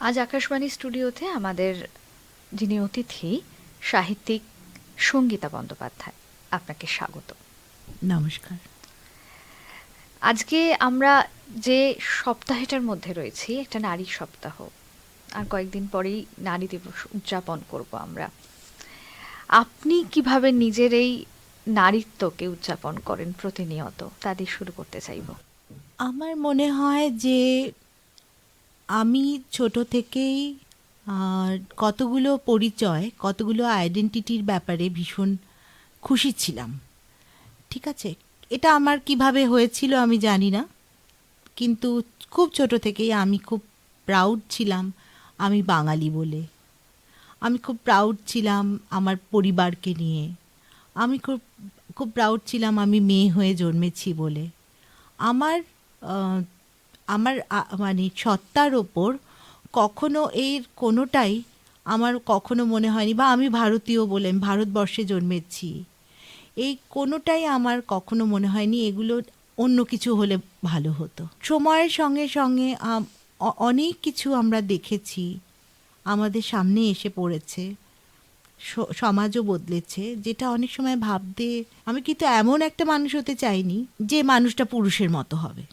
আজ আকাশবাণী স্টুডিওতে আমাদের যিনি অতিথি সাহিত্যিক সঙ্গীতা বন্দ্যোপাধ্যায় আপনাকে স্বাগত। নমস্কার। আজকে আমরা যে সপ্তাহটার মধ্যে রয়েছি একটা নারী সপ্তাহ আর কয়েকদিন পরেই নারী দিবস উদযাপন করব আমরা। আপনি কীভাবে নিজের এই নারীত্বকে উদযাপন করেন প্রতিনিয়ত তা দিয়ে শুরু করতে চাইব। আমার মনে হয় যে আমি ছোট থেকেই কতগুলো পরিচয়, কতগুলো আইডেন্টিটির ব্যাপারে ভীষণ খুশি ছিলাম। ঠিক আছে? এটা আমার কীভাবে হয়েছিল আমি জানি না। কিন্তু খুব ছোট থেকেই আমি খুব প্রাউড ছিলাম আমি বাঙালি বলে। আমি খুব প্রাউড ছিলাম আমার পরিবারকে নিয়ে। আমি খুব খুব প্রাউড ছিলাম আমি মেয়ে হয়ে জন্মেছি বলে। আমার আমার মানে সত্তার ওপর কখনো এর কোনোটাই আমার কখনো মনে হয়নি বা আমি ভারতীয় বলে ভারতবর্ষে জন্মেছি। এই কোনোটাই আমার কখনো মনে হয়নি এগুলো অন্য কিছু হলে ভালো হতো। সময়ের সঙ্গে সঙ্গে অনেক কিছু আমরা দেখেছি, আমাদের সামনে এসে পড়েছে সমাজও বদলেছে, যেটা অনেক সময় ভাবতে, আমি কিন্তু এমন একটা মানুষ হতে চাইনি যে মানুষটা পুরুষের মতো হবে।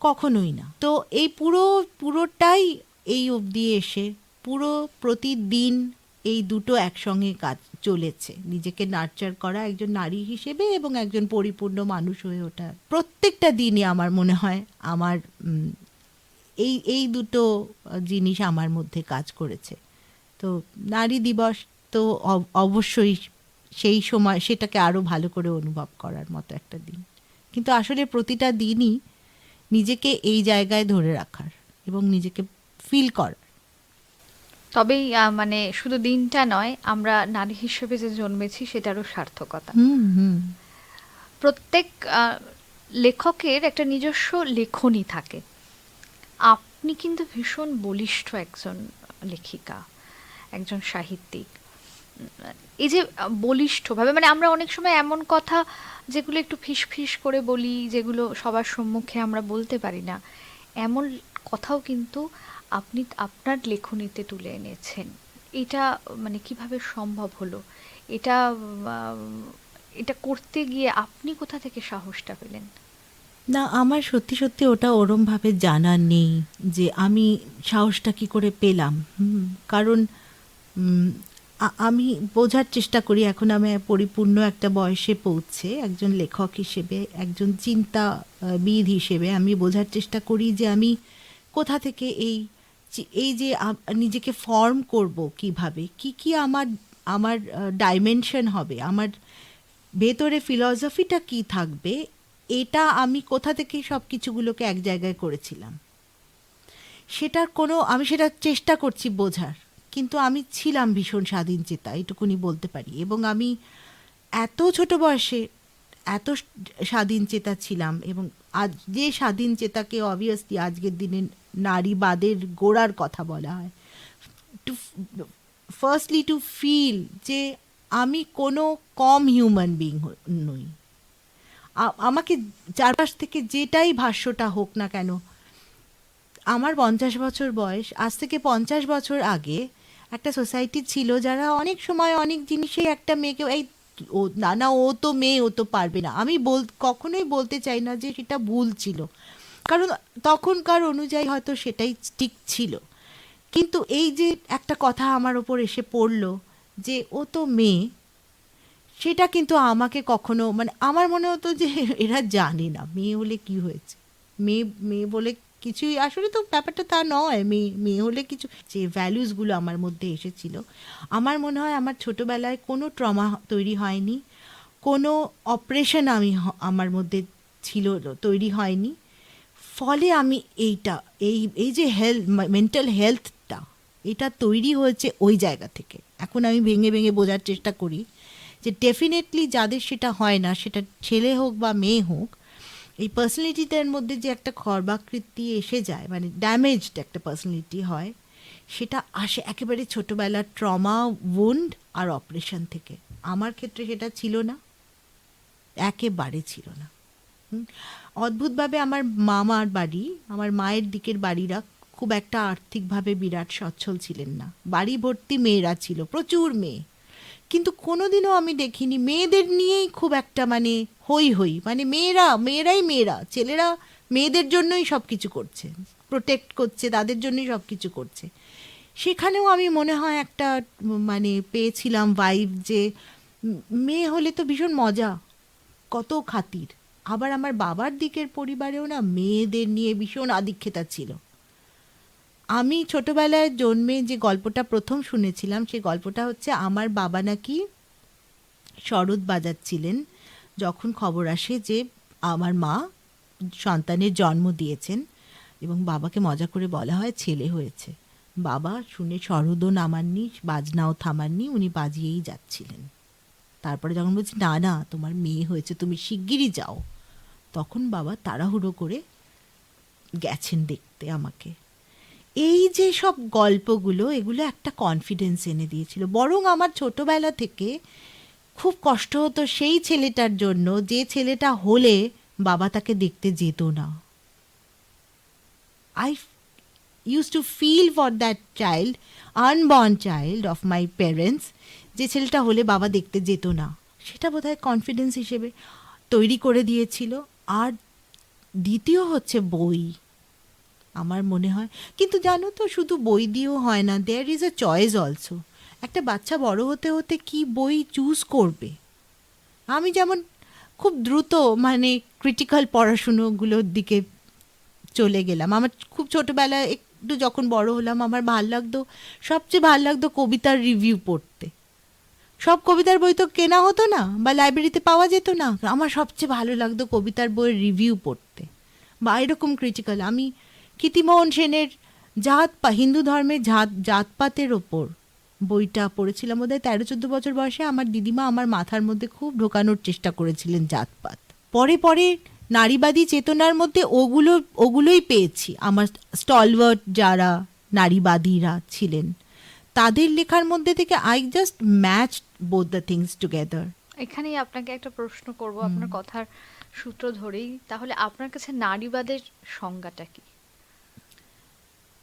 কখনোই না। তো এই পুরো, পুরোটাই এই অবধি এসে, পুরো প্রতিদিন এই দুটো একসঙ্গে কাজ চলেছে। নিজেকে নার্চার করা একজন নারী হিসেবে এবং একজন পরিপূর্ণ মানুষ হয়ে ওঠা প্রত্যেকটা দিনই আমার মনে হয় আমার এই এই দুটো জিনিস আমার মধ্যে কাজ করেছে। তো নারী দিবস তো অব- অবশ্যই সেই সময়, সেটাকে আরও ভালো করে অনুভব করার মতো একটা দিন। কিন্তু আসলে প্রতিটা দিনই নিজেকে এই জায়গায় ধরে রাখার এবং নিজেকে ফিল করার। তবেই মানে শুধু দিনটা নয় আমরা নারী হিসেবে যে জন্মেছি সেটারও সার্থকতা। হুম হুম। প্রত্যেক লেখকের একটা নিজস্ব লেখনী থাকে। আপনি কিন্তু ভীষণ বলিষ্ঠ একজন লেখিকা একজন সাহিত্যিক। এই যে বলিষ্ঠভাবে মানে আমরা অনেক সময় এমন কথা যেগুলো একটু ফিস ফিস করে বলি, যেগুলো সবার সম্মুখে আমরা বলতে পারি না, এমন কথাও কিন্তু আপনি, আপনার লেখনীতে তুলে এনেছেন। এটা মানে কীভাবে সম্ভব হলো? এটা এটা করতে গিয়ে আপনি কোথা থেকে সাহসটা পেলেন? না, আমার সত্যি সত্যি ওটা ওরমভাবে জানা নেই যে আমি সাহসটা কি করে পেলাম। কারণ আমি বোঝার চেষ্টা করি, এখন আমি পরিপূর্ণ একটা বয়সে পৌঁছে একজন লেখক হিসেবে, একজন চিন্তাবিদ হিসেবে আমি বোঝার চেষ্টা করি যে আমি কোথা থেকে এই এই যে নিজেকে ফর্ম করব কীভাবে, কি কি আমার আমার ডাইমেনশন হবে, আমার ভেতরে ফিলসফিটা কি থাকবে, এটা আমি কোথা থেকে সব কিছুগুলোকে এক জায়গায় করেছিলাম। সেটার কোনো, আমি সেটা চেষ্টা করছি বোঝার। কিন্তু আমি ছিলাম ভীষণ স্বাধীন চেতা, এটুকুনি বলতে পারি। এবং আমি এত ছোট বয়সে এত স্বাধীন চেতা ছিলাম এবং আজ, যে স্বাধীন চেতাকে অবভিয়াসলি আজকের দিনে নারীবাদের গোড়ার কথা বলা হয়। টু ফার্স্টলি টু ফিল যে আমি কোনো কম হিউম্যান বিং নই। আমাকে চারপাশ থেকে যেটাই ভাষ্যটা হোক না কেন, আমার পঞ্চাশ বছর বয়স, আজ থেকে পঞ্চাশ বছর আগে একটা সোসাইটি ছিল যারা অনেক সময় অনেক জিনিসে একটা মেয়েকে, এই ও না না ও তো মেয়ে, ও তো পারবে না। আমি বল, কখনোই বলতে চাই না যে সেটা ভুল ছিল। কারণ তখনকার অনুযায়ী হয়তো সেটাই ঠিক ছিল। কিন্তু এই যে একটা কথা আমার ওপর এসে পড়ল যে ও তো মেয়ে, সেটা কিন্তু আমাকে কখনো মানে আমার মনে হতো যে এরা জানে না মেয়ে হলে কি হয়েছে। মেয়ে মেয়ে বলে কিছুই, আসলে তো ব্যাপারটা তা নয়। মেয়ে মেয়ে হলে কিছু, যে ভ্যালুসগুলো আমার মধ্যে এসেছিল, আমার মনে হয় আমার ছোটোবেলায় কোনো ট্রমা তৈরি হয়নি, কোনো অপারেশন আমি আমার মধ্যে ছিল, তৈরি হয়নি। ফলে আমি এইটা, এই এই যে হেলথ মেন্টাল হেলথটা এটা তৈরি হয়েছে ওই জায়গা থেকে। এখন আমি ভেঙে ভেঙে বোঝার চেষ্টা করি যে ডেফিনেটলি যাদের সেটা হয় না, সেটা ছেলে হোক বা মেয়ে হোক এই পার্সোনালিটিটার মধ্যে যে একটা খর্বাকৃতি এসে যায় মানে ড্যামেজড একটা পার্সোনালিটি হয়, সেটা আসে একেবারে ছোটোবেলার ট্রমা উন্ড আর অপারেশন থেকে। আমার ক্ষেত্রে সেটা ছিল না। একেবারে ছিল না। অদ্ভুতভাবে আমার মামার বাড়ি, আমার মায়ের দিকের বাড়িরা খুব একটা আর্থিকভাবে বিরাট সচ্ছল ছিলেন না। বাড়ি ভর্তি মেয়েরা ছিল, প্রচুর মেয়ে। কিন্তু কোনোদিনও আমি দেখিনি। মেয়েদের নিয়েই খুব একটা মানে হই হই মানে মেয়েরা, মেয়েরাই মেয়েরা। ছেলেরা মেয়েদের জন্যই সব কিছু করছে। প্রোটেক্ট করছে, তাদের জন্যই সব কিছু করছে। সেখানেও আমি মনে হয় একটা মানে পেয়েছিলাম ভাইব যে মেয়ে হলে তো ভীষণ মজা, কত খাতির। আবার আমার বাবার দিকের পরিবারেও না মেয়েদের নিয়ে ভীষণ আদিক্ষেতা ছিল। আমি ছোটবেলায় জন্মে যে গল্পটা প্রথম শুনেছিলাম, সেই গল্পটা হচ্ছে আমার বাবা নাকি শরৎ বাজাচ্ছিলেন যখন খবর আসে যে আমার মা সন্তানের জন্ম দিয়েছেন এবং বাবাকে মজা করে বলা হয় ছেলে হয়েছে। বাবা শুনে শরদও নামাননি, বাজনাও থামাননি, উনি বাজিয়েই যাচ্ছিলেন। তারপরে যখন বলছি, না না, তোমার মেয়ে হয়েছে, তুমি শিগগিরই যাও। তখন বাবা তাড়াহুড়ো করে গেছেন দেখতে আমাকে। এই যে সব গল্পগুলো, এগুলো একটা কনফিডেন্স এনে দিয়েছিল। বরং আমার ছোটোবেলা থেকে খুব কষ্ট হতো সেই ছেলেটার জন্য, যে ছেলেটা হলে বাবা তাকে দেখতে যেত না। I use to feel for that child unborn child of my parents যে ছেলেটা হলে বাবা দেখতে যেত না। সেটা বোধ হয় কনফিডেন্স হিসেবে তৈরি করে দিয়েছিল। আর দ্বিতীয় হচ্ছে বই। আমার মনে হয়। কিন্তু জানো তো, শুধু বই দিয়েও হয় না there is a choice also একটা বাচ্চা বড় হতে হতে কি বই চুজ করবে? আমি যেমন খুব দ্রুত মানে ক্রিটিক্যাল পড়াশুনোগুলোর দিকে চলে গেলাম। আমার খুব ছোটবেলায় একটু যখন বড় হলাম, আমার ভালো লাগতো, সবচেয়ে ভালো লাগতো কবিতার রিভিউ পড়তে। সব কবিতার বই তো কেনা হতো না, বা লাইব্রেরিতে পাওয়া যেত না। আমার সবচেয়ে ভালো লাগতো কবিতার বইয়ের রিভিউ পড়তে। বা এরকম ক্রিটিক্যাল আমি কীর্তিমোহন সেনের জাত পা হিন্দু ধর্মের জাত জাতপাতের ওপর বইটা পড়েছিলাম বোধহয় তেরো চোদ্দ বছর বয়সে আমার দিদিমা আমার মাথার মধ্যে খুব ঢোকানোর চেষ্টা করেছিলেন জাতপাত। পরে পরে নারীবাদী চেতনার মধ্যে ওগুলো ওগুলোই পেয়েছি। আমার স্টলওয়ার্ড যারা নারীবাদীরা ছিলেন তাদের লেখার মধ্যে থেকে I just match both the things together. এখানেই আপনাকে একটা প্রশ্ন করব আপনার কথার সূত্র ধরেই। তাহলে আপনার কাছে নারীবাদের সংজ্ঞাটা কি?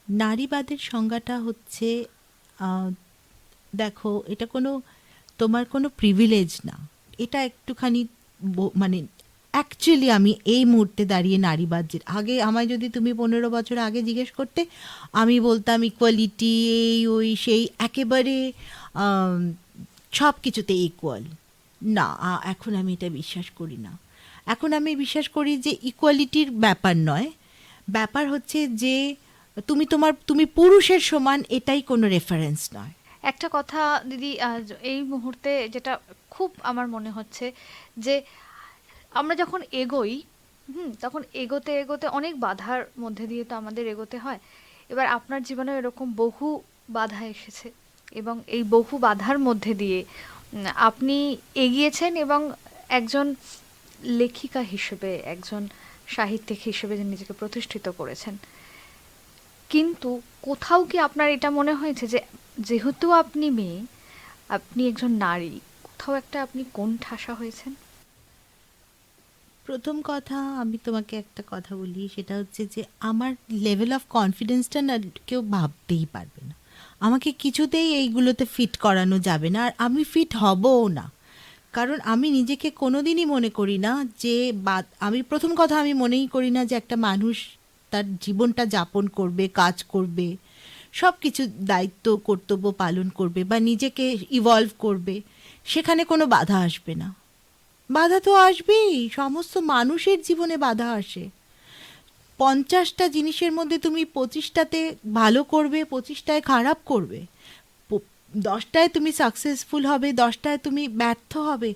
নারীবাদের সংজ্ঞাটা হচ্ছে দেখো, এটা কোনো, তোমার কোনো প্রিভিলেজ না। এটা একটুখানি মানে অ্যাকচুয়ালি আমি এই মুহূর্তে দাঁড়িয়ে নারীবাদ আগে আমায় যদি তুমি পনেরো বছর আগে জিজ্ঞেস করতে, আমি বলতাম ইকুয়ালিটি এই, ওই, সেই, একেবারে সব কিছুতে ইকুয়াল না এখন আমি এটা বিশ্বাস করি না। এখন আমি বিশ্বাস করি যে ইকুয়ালিটির ব্যাপার নয়। ব্যাপার হচ্ছে যে তুমি তোমার, তুমি পুরুষের সমান এটাই কোনো রেফারেন্স নয়। একটা কথা, দিদি এই মুহূর্তে যেটা খুব আমার মনে হচ্ছে যে আমরা যখন এগোই, হুম, তখন এগোতে এগোতে অনেক বাধার মধ্যে দিয়ে তো আমাদের এগোতে হয়। এবার আপনার জীবনে এরকম বহু বাধা এসেছে এবং এই বহু বাধার মধ্যে দিয়ে আপনি এগিয়েছেন এবং একজন লেখিকা হিসেবে, একজন সাহিত্যিক হিসেবে নিজেকে প্রতিষ্ঠিত করেছেন। কিন্তু কোথাও কি আপনার এটা মনে হয়েছে যে যেহেতু আপনি মেয়ে, আপনি একজন নারী, কোথাও একটা আপনি কোন ঠাসা হয়েছেন? প্রথম কথা আমি তোমাকে একটা কথা বলি, সেটা হচ্ছে যে আমার লেভেল অফ কনফিডেন্সটা না কেউ ভাবতেই পারবে না। আমাকে কিছুতেই এইগুলোতে ফিট করানো যাবে না, আর আমি ফিট হবও না। কারণ আমি নিজেকে কোনোদিনই মনে করি না যে বা, আমি প্রথম কথা আমি মনেই করি না যে একটা মানুষ তার জীবনটা যাপন করবে, কাজ করবে সব কিছু দায়িত্ব, কর্তব্য পালন করবে বা নিজেকে ইভলভ করবে, সেখানে কোনো বাধা আসবে না। বাধা তো আসবেই, সমস্ত মানুষের জীবনে বাধা আসে। পঞ্চাশটা জিনিসের মধ্যে তুমি পঁচিশটাতে ভালো করবে, পঁচিশটায় খারাপ করবে। দশটায় তুমি সাকসেসফুল হবে, দশটায় তুমি ব্যর্থ হবে।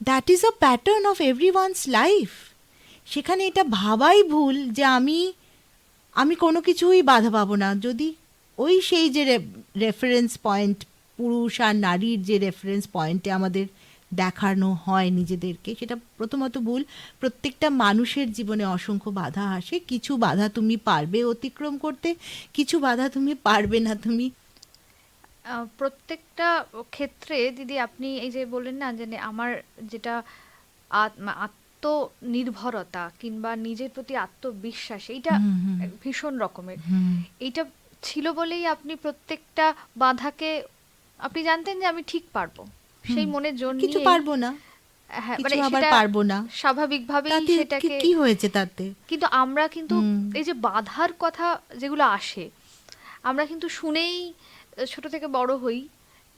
That is a pattern of every one's life সেখানে এটা ভাবাই ভুল যে আমি আমি কোনো কিছুই বাধা পাবো না। যদি ওই সেই যে রেফারেন্স পয়েন্ট পুরুষ আর নারীর যে রেফারেন্স পয়েন্টে আমাদের দেখানো হয় নিজেদেরকে, সেটা প্রথমত ভুল। প্রত্যেকটা মানুষের জীবনে অসংখ্য বাধা আসে। কিছু বাধা তুমি পারবে অতিক্রম করতে, কিছু বাধা তুমি পারবে না তুমি। প্রত্যেকটা ক্ষেত্রে দিদি আপনি এই যে বললেন না যে আমার যেটা আত- মা- আত- আত্মনির্ভরতা কিংবা নিজের প্রতি আত্মবিশ্বাস এইটা। ভীষণ রকমের। এইটা ছিল বলেই আপনি প্রত্যেকটা বাধাকে আপনি জানতেন যে আমি ঠিক পারব। সেই মনের জোর কিছু পারব না। হ্যাঁ মানে আবার সেটা পারব না। স্বাভাবিকভাবেই কি- সেটাকে কি হয়েছে তাতে? কিন্তু আমরা কিন্তু এই যে বাধার কথা যেগুলো আসে আমরা কিন্তু শুনেই ছোট থেকে বড় হই।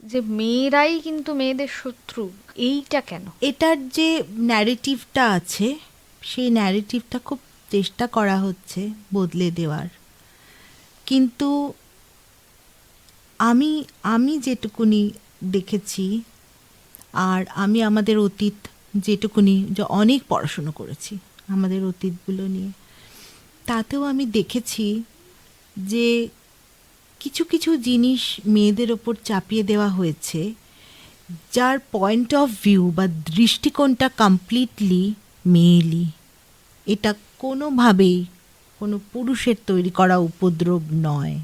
যে মেয়েরাই কিন্তু মেয়েদের শত্রু, এইটা কেন? এটার যে ন্যারেটিভটা আছে, সেই ন্যারেটিভটা খুব চেষ্টা করা হচ্ছে বদলে দেওয়ার। কিন্তু আমি আমি যেটুকুনি দেখেছি আর আমি আমাদের অতীত যেটুকুনি, যে অনেক পড়াশুনো করেছি আমাদের অতীতগুলো নিয়ে, তাতেও আমি দেখেছি যে কিছু কিছু জিনিস মেয়েদের ওপর চাপিয়ে দেওয়া হয়েছে, যার পয়েন্ট অফ ভিউ বা দৃষ্টিকোণটা কমপ্লিটলি মেয়েলি। এটা কোনোভাবেই কোনো পুরুষের তৈরি করা উপদ্রব নয়।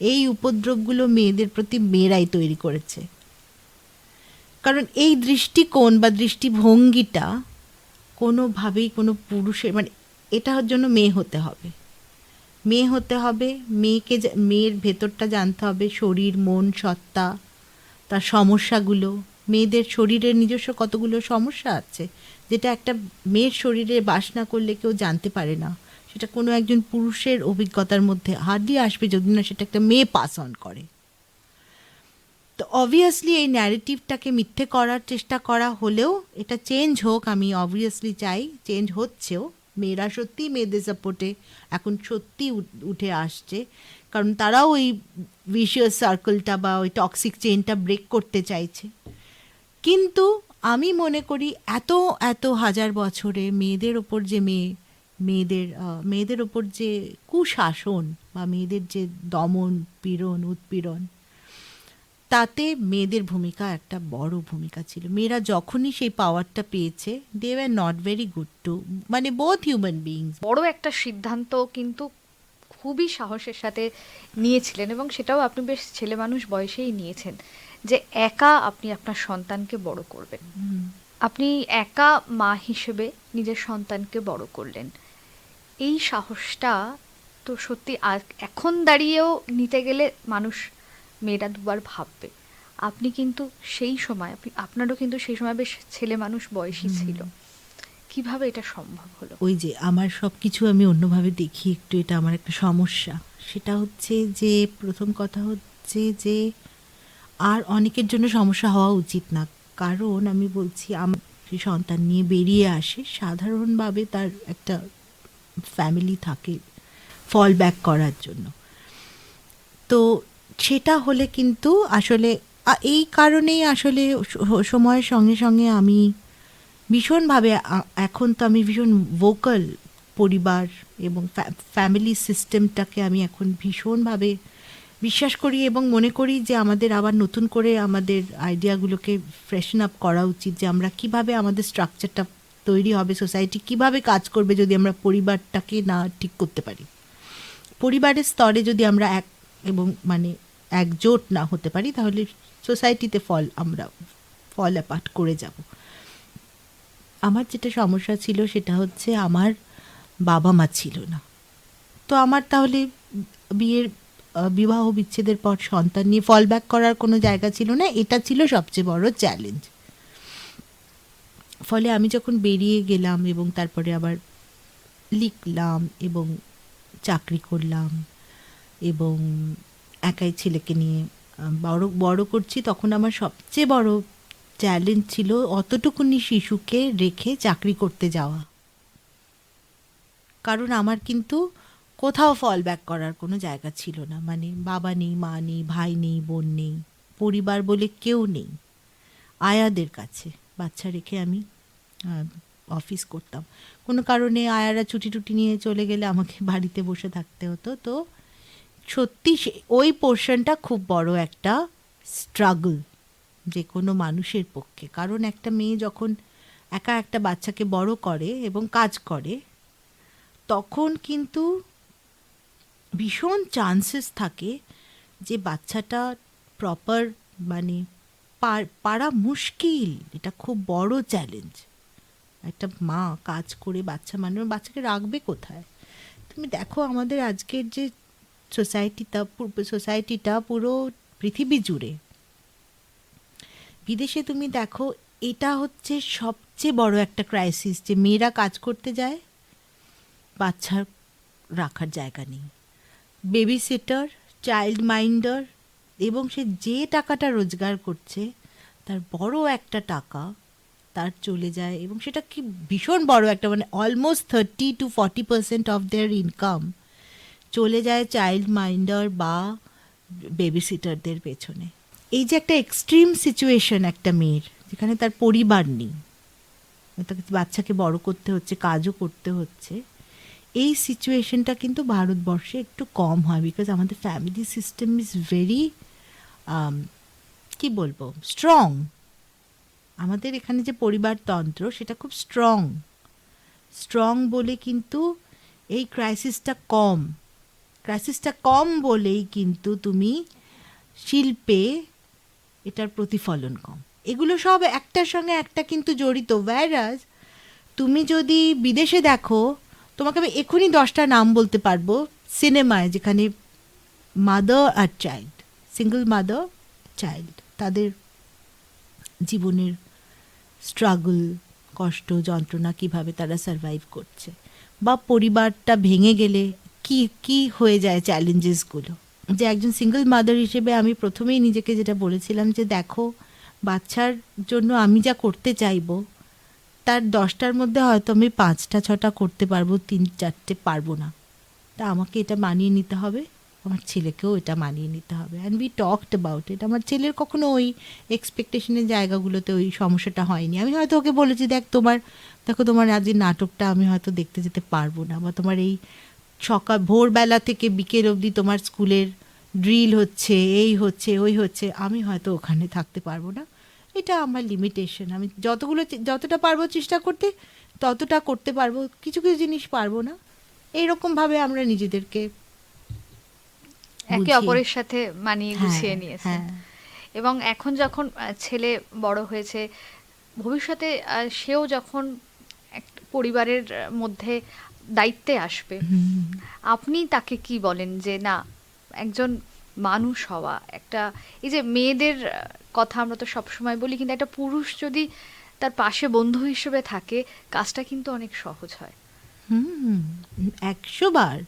এই উপদ্রবগুলো মেয়েদের প্রতি মেয়েরাই তৈরি করেছে। কারণ এই দৃষ্টিকোণ বা দৃষ্টিভঙ্গিটা কোনোভাবেই কোনো পুরুষের মানে এটার জন্য মেয়ে হতে হবে। মেয়ে হতে হবে, মেয়েকে মেয়ের ভেতরটা জানতে হবে, শরীর, মন, সত্তা, তার সমস্যাগুলো। মেয়েদের শরীরের নিজস্ব কতগুলো সমস্যা আছে, যেটা একটা মেয়ের শরীরে বাস না করলে কেউ জানতে পারে না। সেটা কোনো একজন পুরুষের অভিজ্ঞতার মধ্যে হার্ডলি আসবে যদি না সেটা একটা মেয়ে পাস অন করে। তো অবভিয়াসলি এই ন্যারেটিভটাকে মিথ্যে করার চেষ্টা করা হলেও এটা চেঞ্জ হোক, আমি অবভিয়াসলি চাই চেঞ্জ হচ্ছেও। মেয়েরা সত্যি মেয়েদের সাপোর্টে এখন সত্যি উঠে আসছে। কারণ তারাও ওই ভিশিয়াস সার্কেলটা বা ওই টক্সিক চেনটা ব্রেক করতে চাইছে। কিন্তু আমি মনে করি এত এত হাজার বছরে মেয়েদের ওপর যে মেয়ে, মেয়েদের মেয়েদের ওপর যে কুশাসন বা মেয়েদের যে দমন, পীড়ন, উৎপীড়ন তাতে মেয়েদের ভূমিকা একটা বড় ভূমিকা ছিল। মেয়েরা যখনই সেই পাওয়ারটা পেয়েছে they were not very good to মানে বোথ হিউম্যান বিইংস বড় একটা সিদ্ধান্ত কিন্তু খুবই সাহসের সাথে নিয়েছিলেন এবং সেটাও আপনি বেশ ছেলে মানুষ বয়সেই নিয়েছেন যে একা আপনি আপনার সন্তানকে বড় করবেন। আপনি একা মা হিসেবে নিজের সন্তানকে বড় করলেন। এই সাহসটা তো সত্যি এখন দাঁড়িয়েও নিতে গেলে মানুষ মেয়েরা দুবার ভাববে। আপনি কিন্তু সেই সময় আপনি আপনারও কিন্তু সেই সময় বেশ ছেলে মানুষ বয়সী ছিল। কীভাবে এটা সম্ভব হলো? ওই যে আমার সব কিছু আমি অন্যভাবে দেখি একটু এটা আমার একটা সমস্যা। সেটা হচ্ছে যে প্রথম কথা হচ্ছে যে আর অনেকের জন্য সমস্যা হওয়া উচিত না। কারণ আমি বলছি আমার সন্তান নিয়ে বেরিয়ে আসে সাধারণভাবে তার একটা ফ্যামিলি থাকে ফল ব্যাক করার জন্য। তো সেটা হলে কিন্তু আসলে এই কারণেই আসলে সময়ের সঙ্গে সঙ্গে আমি ভীষণভাবে এখন তো আমি ভীষণ ভোকাল পরিবার এবং ফ্যামিলি সিস্টেমটাকে আমি এখন ভীষণভাবে বিশ্বাস করি এবং মনে করি যে আমাদের আবার নতুন করে আমাদের আইডিয়াগুলোকে ফ্রেশন আপ করা উচিত যে আমরা কীভাবে আমাদের স্ট্রাকচারটা তৈরি হবে সোসাইটি কীভাবে কাজ করবে যদি আমরা পরিবারটাকে না ঠিক করতে পারি। পরিবারের স্তরে যদি আমরা এক এবং মানে একজোট না হতে পারি, তাহলে সোসাইটিতে ফল আমরা ফল অ্যাপার্ট করে যাব। আমার যেটা সমস্যা ছিল সেটা হচ্ছে আমার বাবা মা ছিল না। তো আমার তাহলে বিয়ের বিবাহ বিচ্ছেদের পর সন্তান নিয়ে ফল ব্যাক করার কোনো জায়গা ছিল না, এটা ছিল সবচেয়ে বড় চ্যালেঞ্জ ফলে আমি যখন বেরিয়ে গেলাম এবং তারপরে আবার লিখলাম এবং চাকরি করলাম এবং একাই ছেলেকে নিয়ে বড় বড় করছি, তখন আমার সবচেয়ে বড় চ্যালেঞ্জ ছিল অতটুকুনি শিশুকে রেখে চাকরি করতে যাওয়া। কারণ আমার কিন্তু কোথাও ফল ব্যাক করার কোনো জায়গা ছিল না। মানে বাবা নেই, মা নেই, ভাই নেই, বোন নেই, পরিবার বলে কেউ নেই। আয়াদের কাছে বাচ্চা রেখে আমি অফিস করতাম। কোনো কারণে আয়ারা ছুটি টুটি নিয়ে চলে গেলে আমাকে বাড়িতে বসে থাকতে হতো। তো সত্যি ওই পোর্শনটা খুব বড় একটা স্ট্রাগল যে কোনো মানুষের পক্ষে। কারণ একটা মেয়ে যখন একা একটা বাচ্চাকে বড় করে এবং কাজ করে, তখন কিন্তু ভীষণ চান্সেস থাকে যে বাচ্চাটা প্রপার মানে পারা মুশকিল। এটা খুব বড় চ্যালেঞ্জ একটা মা কাজ করে বাচ্চা মানুষ বাচ্চাকে রাখবে কোথায়? তুমি দেখো আমাদের আজকের যে সোসাইটিটা সোসাইটিটা পুরো পৃথিবী জুড়ে। বিদেশে তুমি দেখো, এটা হচ্ছে সবচেয়ে বড় একটা ক্রাইসিস যে মেয়েরা কাজ করতে যায় বাচ্চার রাখার জায়গা নেই। বেবি সিটার চাইল্ড মাইন্ডার এবং সে যে টাকাটা রোজগার করছে, তার বড় একটা টাকা তার চলে যায় এবং সেটা কি ভীষণ বড় একটা মানে almost thirty to forty percent of their income চলে যায় চাইল্ড মাইন্ডার বা বেবি সিটারদের পেছনে। এই যে একটা এক্সট্রিম সিচুয়েশন একটা মেয়ের, যেখানে তার পরিবার নেই, তাকে বাচ্চাকে বড় করতে হচ্ছে, কাজও করতে হচ্ছে, এই সিচুয়েশনটা কিন্তু ভারতবর্ষে একটু কম হয় বিকজ আমাদের ফ্যামিলি সিস্টেম ইজ ভেরি কি বলব স্ট্রং আমাদের এখানে যে পরিবারতন্ত্র সেটা খুব স্ট্রং স্ট্রং বলে কিন্তু এই ক্রাইসিসটা কম। ক্রাইসিসটা কম বলেই কিন্তু তুমি শিল্পে এটার প্রতিফলন কম। এগুলো সব একটার সঙ্গে একটা কিন্তু জড়িত। ওয়্যারাজ তুমি যদি বিদেশে দেখো, তোমাকে আমি এখনই দশটা নাম বলতে পারব। সিনেমায় যেখানে মাদার আর চাইল্ড সিঙ্গল মাদার চাইল্ড তাদের জীবনের স্ট্রাগল কষ্ট, যন্ত্রণা কীভাবে তারা সারভাইভ করছে? বা পরিবারটা ভেঙে গেলে কি কি হয়ে যায় চ্যালেঞ্জেসগুলো যে একজন সিঙ্গল মাদার হিসেবে আমি প্রথমেই নিজেকে যেটা বলেছিলাম যে দেখো, বাচ্চার জন্য আমি যা করতে চাইব, তার দশটার মধ্যে হয়তো আমি পাঁচটা, ছটা করতে পারব, তিন, চারটে পারব না। তা আমাকে এটা মানিয়ে নিতে হবে, আমার ছেলেকেও এটা মানিয়ে নিতে হবে। And we talked about it আমার ছেলের কখনো ওই এক্সপেকটেশনের জায়গাগুলোতে ওই সমস্যাটা হয়নি। আমি হয়তো ওকে বলেছি, দেখ তোমার, দেখো তোমার আজকের নাটকটা আমি হয়তো দেখতে যেতে পারব না বা তোমার এই সকাল ভোরবেলা থেকে বিকেল অবধি তোমার স্কুলের ড্রিল হচ্ছে এই হচ্ছে ওই হচ্ছে আমি হয়তো ওখানে থাকতে পারব না। এটা আমার লিমিটেশন আমি যতগুলো যতটা পারব চেষ্টা করতে ততটা করতে পারব কিছু কিছু জিনিস পারব না। এইরকমভাবে আমরা নিজেদেরকে একে অপরের সাথে মানিয়ে হ্যাঁ, গুছিয়ে নিয়েছেন হ্যাঁ। এবং এখন যখন ছেলে বড় হয়েছে ভবিষ্যতে সেও যখন এক পরিবারের মধ্যে দায়িত্বে আসবে। আপনি তাকে কি বলেন যে না একজন মানুষ হওয়া একটা এই যে মেয়েদের কথা আমরা তো সবসময় বলি কিন্তু একটা পুরুষ যদি তার পাশে বন্ধু হিসেবে থাকে কাজটা কিন্তু অনেক সহজ হয়। হুম একশো বার।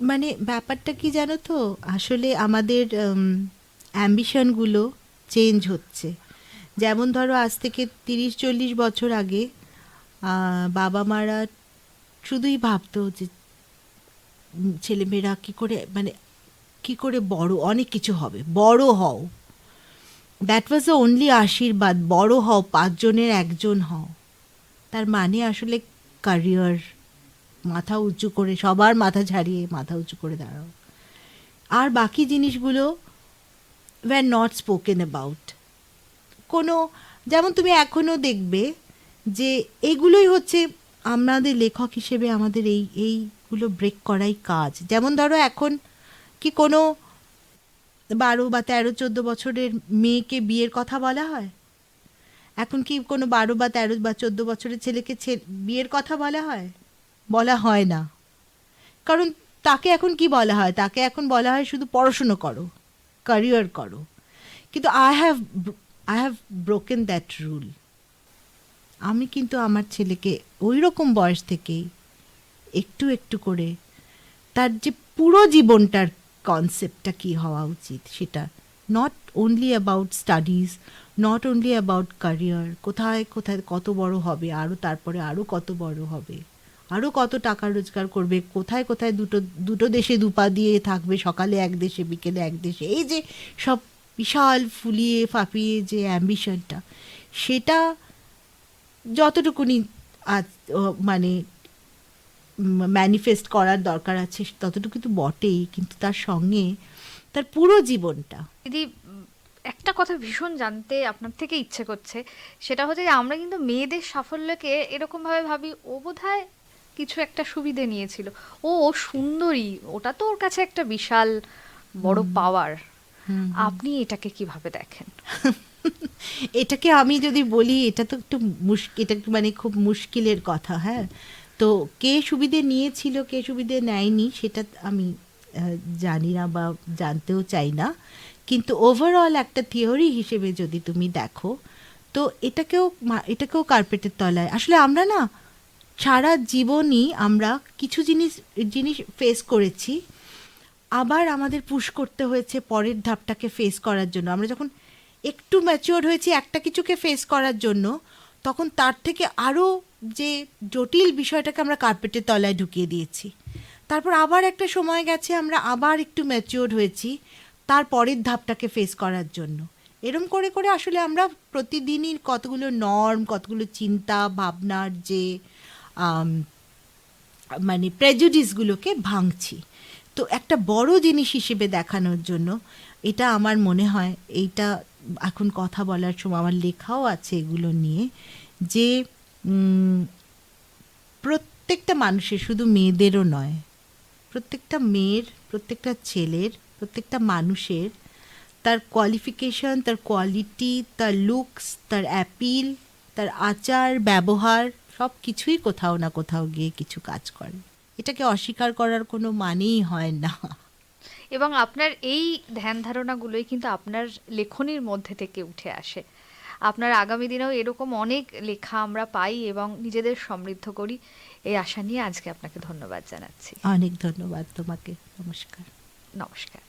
মানে ব্যাপারটা কি জানো তো? আসলে আমাদের অ্যাম্বিশনগুলো চেঞ্জ হচ্ছে। যেমন ধরো আজ থেকে তিরিশ চল্লিশ বছর আগে বাবা মারা শুধুই ভাবতো যে ছেলেমেয়েরা কী করে মানে কী করে বড়, অনেক কিছু হবে, বড় হও। দ্যাট ওয়াজ দ্য অনলি আশীর্বাদ, বড় হও, পাঁচজনের একজন হও। তার মানে আসলে ক্যারিয়ার মাথা উঁচু করে, সবার মাথা ঝাড়িয়ে মাথা উঁচু করে দাঁড়াও। আর বাকি জিনিসগুলো ওয়ার নট স্পোকেন অ্যাবাউট কোনো, যেমন তুমি এখনও দেখবে যে এগুলোই হচ্ছে আমাদের লেখক হিসেবে আমাদের এই, এইগুলো ব্রেক করাই কাজ। যেমন ধরো এখন কি কোনো বারো বা তেরো, চোদ্দ বছরের মেয়েকে বিয়ের কথা বলা হয়? এখন কি কোনো বারো বা তেরো বা চোদ্দ বছরের ছেলেকে বিয়ের কথা বলা হয়? বলা হয় না। কারণ তাকে এখন কি বলা হয়? তাকে এখন বলা হয় শুধু পড়াশুনো করো ক্যারিয়ার করো। কিন্তু I have I have broken that rule আমি কিন্তু আমার ছেলেকে ওই রকম বয়স থেকেই একটু একটু করে তার যে পুরো জীবনটার কনসেপ্টটা কি হওয়া উচিত সেটা not only about studies not only about career কোথায় কোথায় কত বড় হবে আরও তারপরে আরও কত বড় হবে আরও কত টাকা রোজগার করবে, কোথায় কোথায় দুটো দুটো দেশে দুপা দিয়ে থাকবে, সকালে এক দেশে, বিকেলে এক দেশে, এই যে সব বিশাল ফুলিয়ে ফাঁপিয়ে যে অ্যাম্বিশনটা সেটা যতটুকুনি মানে ম্যানিফেস্ট করার দরকার আছে ততটুকু তো বটেই কিন্তু তার সঙ্গে তার পুরো জীবনটা। দিদি একটা কথা ভীষণ জানতে আপনার থেকে ইচ্ছে করছে সেটা হচ্ছে যে আমরা কিন্তু মেয়েদের সাফল্যকে এরকমভাবে ভাবি ও বোধহয় কিছু একটা সুবিধে নিয়েছিল। ও সুন্দরী ওটা তো ওর কাছে একটা বিশাল বড় পাওয়ার। আপনি এটাকে কীভাবে দেখেন? এটাকে আমি যদি বলি এটা তো একটু মুশকিল এটা মানে খুব মুশকিলের কথা হ্যাঁ? তো কে সুবিধে নিয়েছিল কে সুবিধে নেয়নি সেটা আমি জানি না বা জানতেও চাই না। কিন্তু ওভারঅল একটা থিওরি হিসেবে যদি তুমি দেখো তো এটাকেও এটাকেও কার্পেটের তলায়। আসলে আমরা না সারা জীবনই আমরা কিছু জিনিস জিনিস ফেস করেছি আবার আমাদের পুশ করতে হয়েছে পরের ধাপটাকে ফেস করার জন্য। আমরা যখন একটু ম্যাচিওর হয়েছি একটা কিছুকে ফেস করার জন্য, তখন তার থেকে আরও যে জটিল বিষয়টাকে আমরা কার্পেটের তলায় ঢুকিয়ে দিয়েছি। তারপর আবার একটা সময় গেছে, আমরা আবার একটু ম্যাচিওর হয়েছি তার পরের ধাপটাকে ফেস করার জন্য। এরম করে করে আসলে আমরা প্রতিদিনই কতগুলো নর্ম কতগুলো চিন্তা, ভাবনার যে মানে প্রেজুডিসগুলোকে ভাঙছি। তো একটা বড় জিনিস হিসেবে দেখানোর জন্য এটা আমার মনে হয় এইটা এখন কথা বলার সময় আমার লেখাও আছে এগুলো নিয়ে যে প্রত্যেকটা মানুষের শুধু মেয়েদেরও নয়, প্রত্যেকটা মেয়ের, প্রত্যেকটা ছেলের, প্রত্যেকটা মানুষের তার কোয়ালিফিকেশন তার কোয়ালিটি তার লুকস তার অ্যাপিল তার আচার, ব্যবহার সব কিছুই কোথাও না কোথাও গিয়ে কিছু কাজ করে। এটাকে অস্বীকার করার কোনো মানেই হয় না। এবং আপনার এই ধ্যান ধারণাগুলোই কিন্তু আপনার লেখনির মধ্যে থেকে উঠে আসে। আপনার আগামী দিনেও এরকম অনেক লেখা আমরা পাই এবং নিজেদের সমৃদ্ধ করি এই আশা নিয়ে আজকে আপনাকে ধন্যবাদ জানাচ্ছি। অনেক ধন্যবাদ তোমাকে। নমস্কার। নমস্কার।